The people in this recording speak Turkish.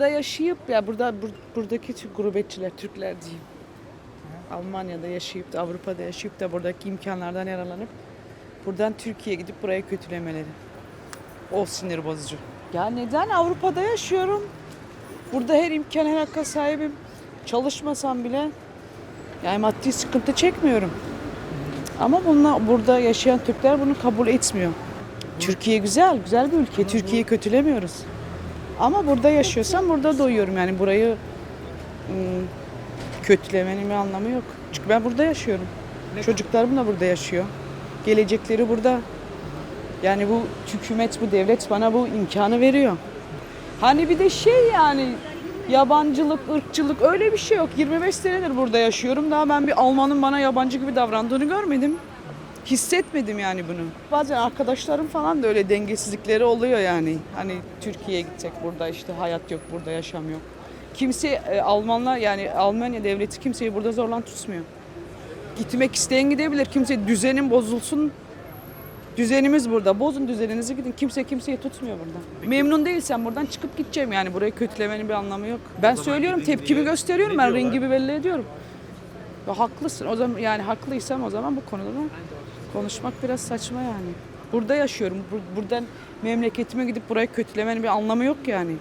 burada yaşayıp ya burada bur- buradaki gurbetçiler, Türkler diyeyim. Almanya'da yaşayıp da Avrupa'da yaşayıp da buradaki imkanlardan yararlanıp buradan Türkiye'ye gidip burayı kötülemeleri. O sinir bozucu. Ya neden Avrupa'da yaşıyorum? Burada her imkan her hakka sahibim. Çalışmasam bile yani maddi sıkıntı çekmiyorum. Ama bununla burada yaşayan Türkler bunu kabul etmiyor. Türkiye güzel, güzel bir ülke. Türkiye'yi kötülemiyoruz. Ama burada yaşıyorsam burada doyuyorum. Yani burayı ım, kötülemenin bir anlamı yok. Çünkü ben burada yaşıyorum. Çocuklarım da burada yaşıyor. Gelecekleri burada. Yani bu hükümet, bu devlet bana bu imkanı veriyor. Hani bir de şey yani yabancılık, ırkçılık öyle bir şey yok. 25 senedir burada yaşıyorum. Daha ben bir Almanın bana yabancı gibi davrandığını görmedim. Hissetmedim yani bunu. Bazen arkadaşlarım falan da öyle dengesizlikleri oluyor yani. Hani Türkiye'ye gidecek burada işte hayat yok, burada yaşam yok. Kimse e, Almanlar yani Almanya devleti kimseyi burada zorlan tutmuyor. Gitmek isteyen gidebilir. Kimse düzenin bozulsun Düzenimiz burada. Bozun düzeninizi gidin. Kimse kimseyi tutmuyor burada. Memnun değilsen buradan çıkıp gideceğim yani. Burayı kötülemenin bir anlamı yok. Ben söylüyorum, tepkimi gösteriyorum. Ben rengimi belli ediyorum. Ve haklısın. O zaman yani haklıysam o zaman bu konuda da konuşmak biraz saçma yani. Burada yaşıyorum. Bur- buradan memleketime gidip burayı kötülemenin bir anlamı yok yani.